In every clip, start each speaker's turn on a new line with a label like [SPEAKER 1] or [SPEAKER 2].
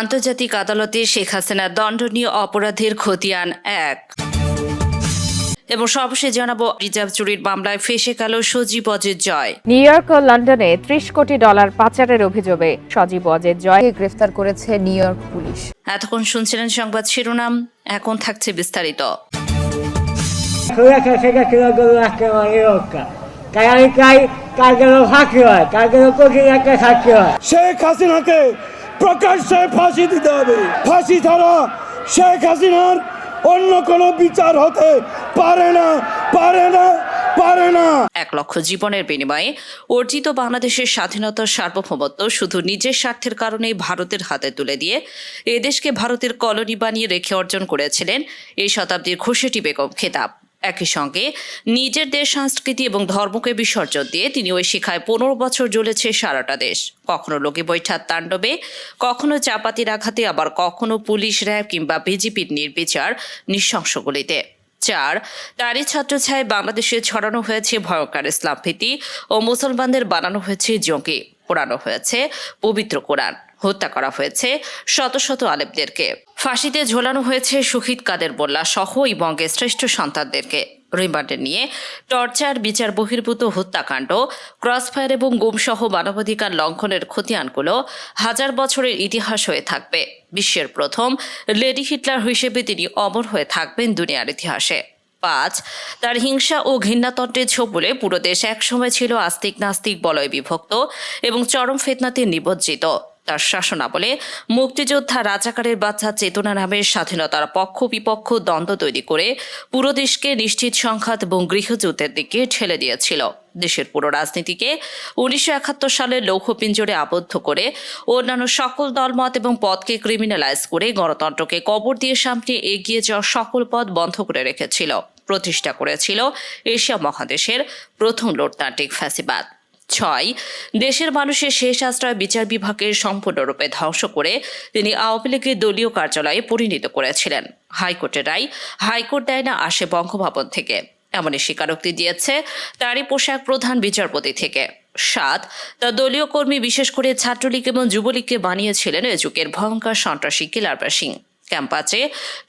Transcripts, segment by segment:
[SPEAKER 1] আন্তর্জাতিক আদালতে শেখ হাসিনা দণ্ডনীয় অপরাধের খতিয়ান এক। এবং সর্বশেষ জানাব রিজার্ভ চুরির মামলায় ফেসে গেল সজীব অজিত জয়।
[SPEAKER 2] নিউ ইয়র্ক ও লন্ডনে ত্রিশ কোটি ডলার পাচারের অভিযোগে সজীব অজের জয়কে গ্রেফতার করেছে নিউ ইয়র্ক পুলিশ।
[SPEAKER 1] এতক্ষণ শুনছিলেন সংবাদ শিরোনাম এখন থাকছে বিস্তারিত.
[SPEAKER 3] শেখ হাসিনাকে প্রকাশ্যে ফাঁসি দিতে হবে। ফাঁসি ছাড়া শেখ হাসিনার অন্য কোনো বিচার হতে পারে না পারে না পারে না।
[SPEAKER 1] এক লক্ষ জীবনের বিনিময়ে অর্জিত বাংলাদেশের স্বাধীনতার সার্বভৌমত্ব শুধু নিজের স্বার্থের কারণেই ভারতের হাতে তুলে দিয়ে এদেশকে ভারতের কলোনি বানিয়ে রেখে অর্জন করেছিলেন এই শতাব্দীর খুশিটি বেগম খেতাব। একই সঙ্গে নিজের দেশ, সংস্কৃতি এবং ধর্মকে বিসর্জন দিয়ে তিনি ওই শিখায় পনেরো বছর জ্বলেছে সারাটা দেশ। কখনো লোকে বৈঠার তাণ্ডবে, কখনো চাপাতির আঘাতে, আবার কখনো পুলিশ র্যাব কিংবা বিজেপির নির্বিচার নৃশংসগুলিতে। চার তারই ছত্রছায় বাংলাদেশে ছড়ানো হয়েছে ভয়ঙ্কর ইসলাম ভীতি ও মুসলমানদের বানানো হয়েছে জঙ্গি। পোড়ানো হয়েছে পবিত্র কোরআন। হত্যা করা হয়েছে শত শত আলেমদেরকে। ফাঁসিতে ঝোলানো হয়েছে শহীদ কাদের মোল্লা সহ এই বঙ্গের শ্রেষ্ঠ সন্তানদেরকে। রিমান্ডে নিয়ে টর্চার, বিচার বহির্ভূত হত্যাকাণ্ড, ক্রসফায়ার এবং গুমসহ মানবাধিকার লঙ্ঘনের খতিয়ানগুলো হাজার বছরের ইতিহাস হয়ে থাকবে। বিশ্বের প্রথম লেডি হিটলার হিসেবে তিনি অমর হয়ে থাকবেন দুনিয়ার ইতিহাসে। পাঁচ, তার হিংসা ও ঘৃণাতন্ত্রের ছোবলে পুরো দেশ একসময় ছিল আস্তিক নাস্তিক বলয় বিভক্ত এবং চরম ফেতনাতে নিবজ্জিত। তার শাসনাবলে মুক্তিযোদ্ধা রাজাকারের বাচ্চা চেতনা নামের স্বাধীনতার পক্ষ বিপক্ষ দ্বন্দ্ব তৈরি করে পুরো দেশকে নিশ্চিত সংঘাত এবং গৃহযুদ্ধের দিকে ঠেলে দিয়েছিল। দেশের পুরো রাজনীতিকে উনিশশো একাত্তর সালে লৌহপিঞ্জরে আবদ্ধ করে অন্যান্য সকল দলমত এবং পদকে ক্রিমিনালাইজ করে গণতন্ত্রকে কবর দিয়ে সামনে এগিয়ে যাওয়ার সকল পথ বন্ধ করে রেখেছিল। প্রতিষ্ঠা করেছিল এশিয়া মহাদেশের প্রথম লোকতান্ত্রিক ফ্যাসিবাদ। ছয়। দেশের মানুষের শেষ আশ্রয় বিচার বিভাগের সম্পূর্ণরূপে ধ্বংস করে তিনি আওয়ামী লীগের দলীয় কার্যালয়ে পরিণত করেছিলেন। হাইকোর্টের রায়, হাইকোর্ট দেয় না আসে বঙ্গভবন থেকে। এমনই স্বীকারোক্তি দিয়েছে তারই পোশাক প্রধান বিচারপতি থেকে। সাত তার দলীয় কর্মী বিশেষ করে ছাত্রলীগ এবং যুবলীগকে বানিয়েছিলেন এ যুগের ভয়ঙ্কর সন্ত্রাসী কিলারবা সিং ক্যাম্পাসে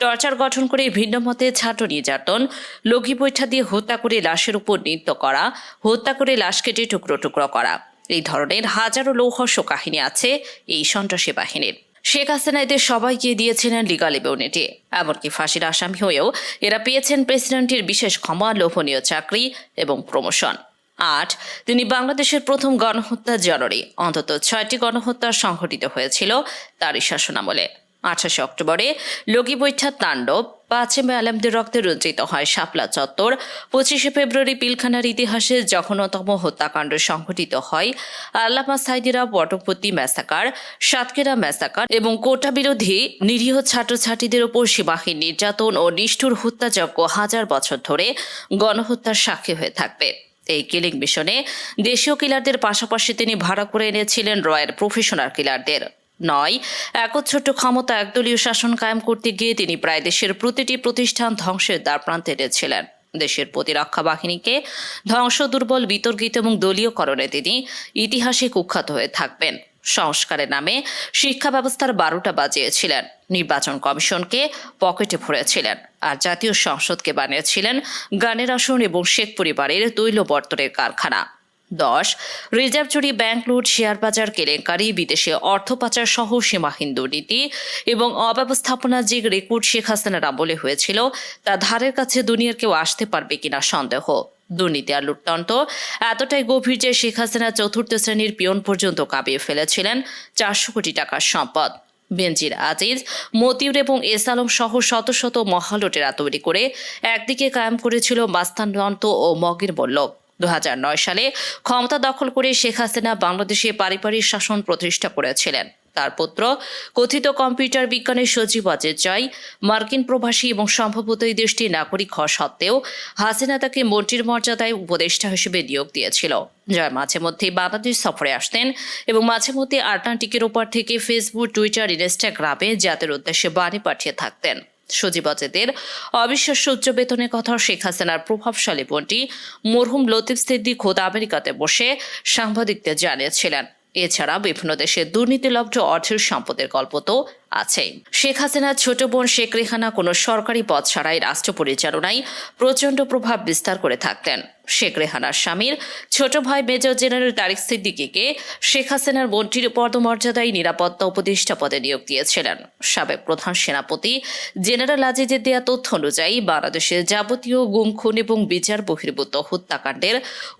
[SPEAKER 1] টর্চার গঠন করে ভিন্ন মতে ছাত্র নির্যাতন, লগি বৈঠা দিয়ে হত্যা করে লাশের উপর নৃত্য করা, হত্যা করে লাশ কেটে টুকরো টুকরো করা। এই ধরনের হাজারো লৌহস্য কাহিনী আছে এই সন্ত্রাসী বাহিনীর। শেখ হাসিনা এদের সবাইকে দিয়েছিলেন লিগাল ইমিউনিটি, এমনকি ফাঁসির আসামি হয়েও এরা পেয়েছেন প্রেসিডেন্টের বিশেষ ক্ষমা, লোভনীয় চাকরি এবং প্রমোশন। আট, তিনি বাংলাদেশের প্রথম গণহত্যা জানুয়ারি, অন্তত ছয়টি গণহত্যা সংঘটিত হয়েছিল তারই শাসনামলে। আঠাশে অক্টোবরে লগি বৈঠার তাণ্ডব। পাঁচে আলমদের রক্তে রঞ্জিত হয় শাপলা চত্বর। পঁচিশে ফেব্রুয়ারি পিলখানার ইতিহাসে জঘন্যতম হত্যাকাণ্ড সংঘটিত হয়। আল্লামা সাইদিরা বটপতি ম্যাসাকার সাতকেরা ম্যাসাকার এবং কোটা বিরোধী নিরীহ ছাত্রছাত্রীদের ওপর সীমাহীন নির্যাতন ও নিষ্ঠুর হত্যাযজ্ঞ হাজার বছর ধরে গণহত্যার সাক্ষী হয়ে থাকবে। এই কিলিং মিশনে দেশীয় কিলারদের পাশাপাশি তিনি ভাড়া করে এনেছিলেন রয়্যাল প্রফেশনাল কিলারদের। নয়। একচ্ছত্র ক্ষমতা একদলীয় শাসন কায়েম করতে গিয়ে তিনি প্রায় দেশের প্রতিটি প্রতিষ্ঠান ধ্বংসের দ্বার প্রান্তে এনেছিলেন। দেশের প্রতিরক্ষা বাহিনীকে ধ্বংস দুর্বল বিতর্কিত এবং দলীয়করণে তিনি ইতিহাসে কুখ্যাত হয়ে থাকবেন। সংস্কারের নামে শিক্ষা ব্যবস্থার বারোটা বাজিয়েছিলেন। নির্বাচন কমিশনকে পকেটে ভরেছিলেন আর জাতীয় সংসদকে বানিয়েছিলেন গানের আসন এবং শেখ পরিবারের তৈল বর্তনের কারখানা। দশ। রিজার্ভ চুরি ব্যাংক লুট শেয়ার বাজার কেলেঙ্কারি, বিদেশে অর্থ পাচার সহ সীমাহীন দুর্নীতি এবং অব্যবস্থাপনা যে রেকর্ড শেখ হাসিনার আমলে হয়েছিল। তা ধারের কাছে দুনিয়ার কেউ আসতে পারবে কিনা সন্দেহ। দুর্নীতি আর লুটতন্ত্র এতটাই গভীর যে শেখ হাসিনা চতুর্থ শ্রেণির পিয়ন পর্যন্ত কাঁপিয়ে ফেলেছিলেন চারশো কোটি টাকার সম্পদ। বেনজির আজিজ, মতিউর এবং এস আলম সহ শত শত মহালটেরা তৈরি করে একদিকে কায়েম করেছিল মাস্তানতন্ত্র ও মগের বল্লভ দু হাজার নয় সালে ক্ষমতা দখল করে শেখ হাসিনা বাংলাদেশে পারিবারিক শাসন প্রতিষ্ঠা করেছিলেন। তার পুত্র, কথিত কম্পিউটার বিজ্ঞানের সচিব অজিত জয়, মার্কিন প্রবাসী এবং সম্ভবত এই দেশটির নাগরিক হওয়া সত্ত্বেও হাসিনা তাকে মন্ত্রীর মর্যাদায় উপদেষ্টা হিসেবে নিয়োগ দিয়েছিল। জয় মাঝে মধ্যে বাংলাদেশ সফরে আসতেন এবং মাঝে মধ্যে আটলান্টিকের ওপর থেকে ফেসবুক, টুইটার, ইনস্টাগ্রামে জাতির উদ্দেশ্যে বাণী পাঠিয়ে থাকতেন। সজীব অজেদের অবিশ্বাস্য উচ্চ বেতনের কথা শেখ হাসিনার প্রভাবশালী বন্টি মরহুম লতিফ সিদ্দিক খোদ আমেরিকাতে বসে সাংবাদিকদের জানিয়েছিলেন। এছাড়া বিভিন্ন দেশের দুর্নীতিলব্ধ অর্থের সম্পদের গল্প তো আছে। শেখ হাসিনার ছোট বোন শেখ রেহানা কোনো সরকারি পদ ছাড়াই রাষ্ট্র পরিচালনায় প্রচণ্ড প্রভাব বিস্তার করে থাকতেন। শেখ রেহানার স্বামীর ছোট ভাই মেজর জেনারেল তারিক সিদ্দিকিকে শেখ হাসিনার মন্ত্রীর পদমর্যাদায় নিরাপত্তা উপদেষ্টা পদে নিয়োগ দিয়েছিলেন। সাবেক প্রধান সেনাপতি জেনারেল আজিজের দেয়া তথ্য অনুযায়ী বাংলাদেশের যাবতীয় গুম খুন এবং বিচার বহির্ভূত হত্যাকাণ্ডের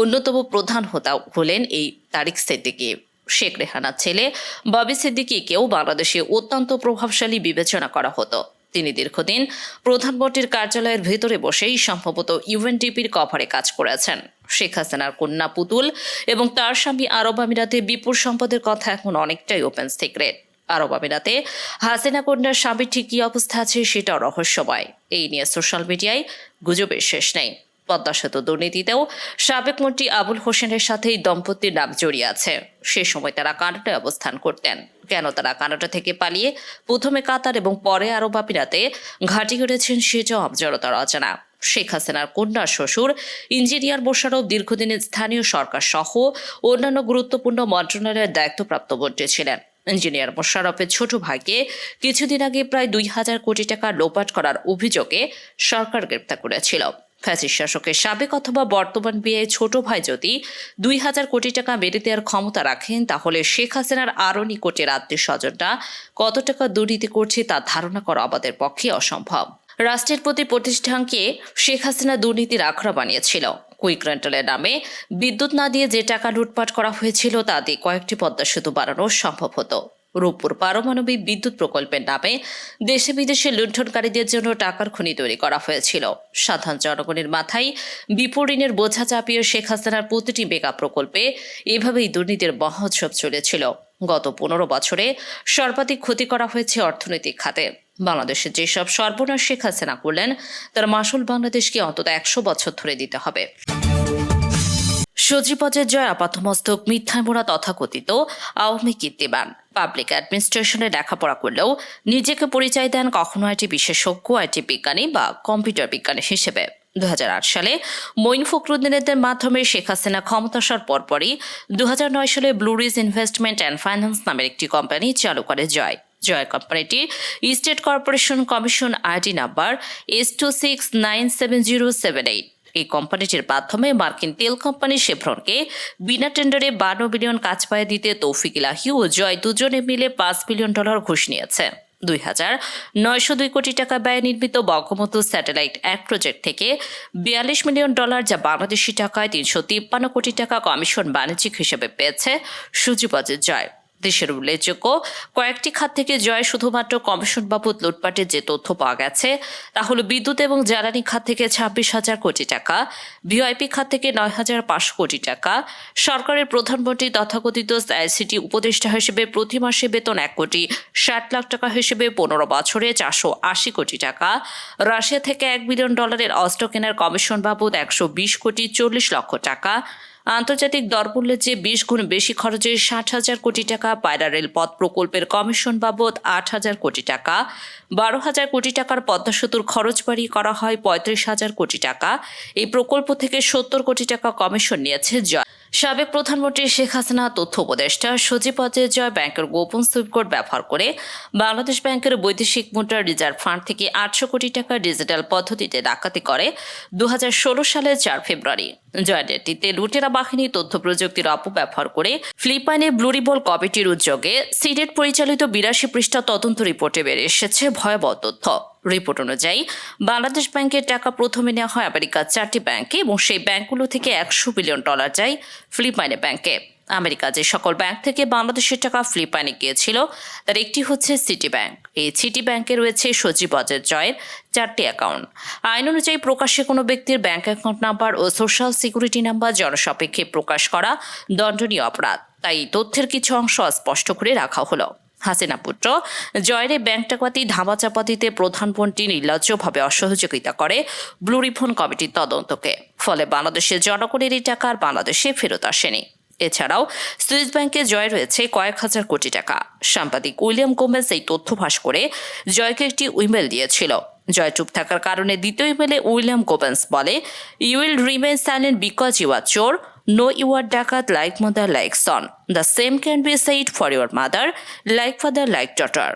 [SPEAKER 1] অন্যতম প্রধান হোতা হলেন এই তারিক সিদ্দিকি। শেখ রেহানার ছেলে ববি সিদ্দিকিকেও বাংলাদেশে অত্যন্ত প্রভাবশালী বিবেচনা করা হতো। তিনি দীর্ঘদিন প্রধানমন্ত্রীর কার্যালয়ের ভেতরে বসেই সম্ভবত ইউএনডিপির কভারে কাজ করেছেন। শেখ হাসিনার কন্যা পুতুল এবং তার স্বামী আরব আমিরাতে বিপুল সম্পদের কথা এখন অনেকটাই ওপেন সিক্রেট। আরব আমিরাতে হাসিনা কন্যার স্বামীর ঠিক কী অবস্থা আছে সেটাও রহস্যময়। এই নিয়ে সোশ্যাল মিডিয়ায় গুজবের শেষ নেই। পদ্মা সেতু দুর্নীতিতেও সাবেক মন্ত্রী আবুল হোসেনের সাথে এই দম্পতির নাম জড়িয়ে আছে। সে সময় তারা কানাডায় অবস্থান করতেন। কেন তারা কানাডা থেকে পালিয়ে প্রথমে কাতার এবং পরে আরব আমিরাতে ঘাঁটি গড়েছেন সেটাও জড়তার অজানা। শেখ হাসিনার কন্যা, শ্বশুর, ইঞ্জিনিয়ার মোশারফ দীর্ঘদিনের স্থানীয় সরকার সহ অন্যান্য গুরুত্বপূর্ণ মন্ত্রণালয়ের দায়িত্বপ্রাপ্ত মন্ত্রী ছিলেন। ইঞ্জিনিয়ার মোশারফের ছোট ভাইকে কিছুদিন আগে প্রায় দুই হাজার কোটি টাকা লোপাট করার অভিযোগে সরকার গ্রেপ্তার করেছিল। ফ্যাসিস শাসকের সাবেক অথবা বর্তমান বিয়ে ছোট ভাই যদি দুই হাজার কোটি টাকা বেড়ে দেওয়ার ক্ষমতা রাখেন, তাহলে শেখ হাসিনার আরও নিকটের আত্মীয় স্বজনরা কত টাকা দুর্নীতি করছে তা ধারণা করা আমাদের পক্ষে অসম্ভব। রাষ্ট্রের প্রতি প্রতিষ্ঠানকে শেখ হাসিনা দুর্নীতির আখড়া বানিয়েছিল। কুইক রেন্টালের নামে বিদ্যুৎ না দিয়ে যে টাকা লুটপাট করা হয়েছিল তা দিয়ে কয়েকটি পদ্মা সেতু বাড়ানো সম্ভব হতো। রূপপুর পারমাণবিক বিদ্যুৎ প্রকল্পের নামে দেশে বিদেশে লুণ্ঠনকারীদের জন্য টাকার খনি তৈরি করা হয়েছিল। সাধারণ জনগণের মাথায় বিপুল ঋণের বোঝা চাপিয়ে শেখ হাসিনার প্রতিটি মেগা প্রকল্পে এভাবেই দুর্নীতির মহোৎসব চলেছিল। গত পনেরো বছরে সর্বাধিক ক্ষতি করা হয়েছে অর্থনৈতিক খাতে। বাংলাদেশে যেসব সর্বনাশ শেখ হাসিনা করলেন, তার মাসুল বাংলাদেশকে অন্তত একশো বছর ধরে দিতে হবে। সজীবজের জয় আপাতমস্তক মিথ্যায় মোড়া তথাকথিত আওয়ামী কীর্তিবান। পাবলিক অ্যাডমিনিস্ট্রেশনে লেখাপড়া করলেও নিজেকে পরিচয় দেন কখনো একটি বিশেষজ্ঞ আইটি বিজ্ঞানী বা কম্পিউটার বিজ্ঞানী হিসেবে। দু হাজার আট সালে মঈন ফখরুদ্দিনের মাধ্যমে শেখ হাসিনা ক্ষমতাসার পরপরই দু হাজার নয় সালে ব্লুরিজ ইনভেস্টমেন্ট অ্যান্ড ফাইন্যান্স নামের একটি কোম্পানি চালু করে জয়। জয় কোম্পানিটি state corporation commission ID number S two six nine seven zero seven eight এই কোম্পানিটির মাধ্যমে মার্কিন তেল কোম্পানি শেভরনকে বিনা টেন্ডারে বান্ন বিলিয়ন কাজ পায়ে দিতে তৌফিক ইলাহি ও জয় দুজনে মিলে পাঁচ বিলিয়ন ডলার ঘুষ নিয়েছে। দুই হাজার নয়শো দুই কোটি টাকা ব্যয় নির্মিত বঙ্গবন্ধু স্যাটেলাইট এক প্রজেক্ট থেকে বিয়াল্লিশ মিলিয়ন ডলার যা বাংলাদেশি টাকায় তিনশো তিপ্পান্ন কোটি টাকা কমিশন বাণিজ্যিক হিসেবে পেয়েছে সুজিবাজের জয়। দেশের উল্লেখযোগ্য, কয়েকটি খাত থেকে জয় শুধুমাত্র কমিশন বাবদ লুটপাটের যে তথ্য পাওয়া গেছে, তা হল বিদ্যুৎ এবং জ্বালানি খাত থেকে ছাব্বিশ হাজার কোটি টাকা, ভিআইপি খাত থেকে নয় হাজার পাঁচশো কোটি টাকা, সরকারের প্রধানমন্ত্রী তথাকথিত আইসিটি উপদেষ্টা হিসেবে প্রতি মাসে বেতন এক কোটি, ষাট লাখ টাকা হিসেবে পনেরো বছরে চারশো আশি কোটি টাকা, রাশিয়া থেকে এক বিলিয়ন ডলারের অস্ত্র কেনার কমিশন বাবদ একশো বিশ কোটি চল্লিশ লক্ষ টাকা আন্তর্জাতিক দরমূল্যের চেয়ে বিশ গুণ বেশি খরচে ষাট হাজার কোটি টাকা পায়রা রেলপথ প্রকল্পের কমিশন বাবদ আট হাজার কোটি টাকা, বারো হাজার কোটি টাকার পদ্মা সেতুর খরচ বাড়িয়ে করা হয় পঁয়ত্রিশ হাজার কোটি টাকা। এই প্রকল্প থেকে সত্তর কোটি টাকা কমিশন নিয়েছে জয়। সাবেক প্রধানমন্ত্রী শেখ হাসিনা, তথ্য উপদেষ্টা সজীব অজয় জয় ব্যাংকের গোপন সুইপকোড ব্যবহার করে বাংলাদেশ ব্যাংকের বৈদেশিক মুদ্রা রিজার্ভ ফান্ড থেকে আটশো কোটি টাকা ডিজিটাল পদ্ধতিতে ডাকাতি করে দু হাজার ষোলো সালের চার ফেব্রুয়ারি। নেতৃত্বে লুটেরা বাহিনী তথ্য প্রযুক্তির অপব্যবহার করে ফিলিপাইনে ব্লুরিবল কমিটির উদ্যোগে সিডেট পরিচালিত বিরাশি পৃষ্ঠা তদন্ত রিপোর্টে বেড়ে এসেছে ভয়াবহ তথ্য। রিপোর্ট অনুযায়ী, বাংলাদেশ ব্যাংকের টাকা প্রথমে নেওয়া হয় আমেরিকার চারটি ব্যাংকে এবং সেই ব্যাংকগুলো থেকে একশো বিলিয়ন ডলার যায় ফিলিপাইনে ব্যাংকে। আমেরিকা, যে সকল ব্যাংক থেকে বাংলাদেশের টাকা ফিলিপাইনে গিয়েছিল, তার একটি হচ্ছে সিটি ব্যাংক এই সিটি ব্যাংকে রয়েছে সজীব অজয় জয়ের চারটি অ্যাকাউন্ট আইন অনুযায়ী প্রকাশ্যে কোনো ব্যক্তির ব্যাংক অ্যাকাউন্ট নাম্বার ও সোশ্যাল সিকিউরিটি নাম্বার জনসাপেক্ষে প্রকাশ করা দণ্ডনীয় অপরাধ। তাই তথ্যের কিছু অংশ স্পষ্ট করে রাখা হলো। হাসিনা পুত্র জয়ের ব্যাংক ডাকাতি ধামাচাপা দিতে প্রধানমন্ত্রী নির্লজ্জভাবে অসহযোগিতা করে ব্লু রিফোন কমিটির তদন্তকে। ফলে বাংলাদেশের জনগণের এই টাকা আর বাংলাদেশে ফেরত আসেনি। এছাড়াও সুইস ব্যাংকে জয় রয়েছে কয়েক হাজার কোটি টাকা। সাম্পাদিক উইলিয়াম গোমেজ এই তথ্য ফাঁস করে জয়কে একটি ইমেল দিয়েছিল। জয় চুপ থাকার কারণে দ্বিতীয় ইমেলে উইলিয়াম গোবেন্স বলে you will remain silent because you are চোর নো ইউ আর ডাকাত like mother like son the same can be said for your mother like father like daughter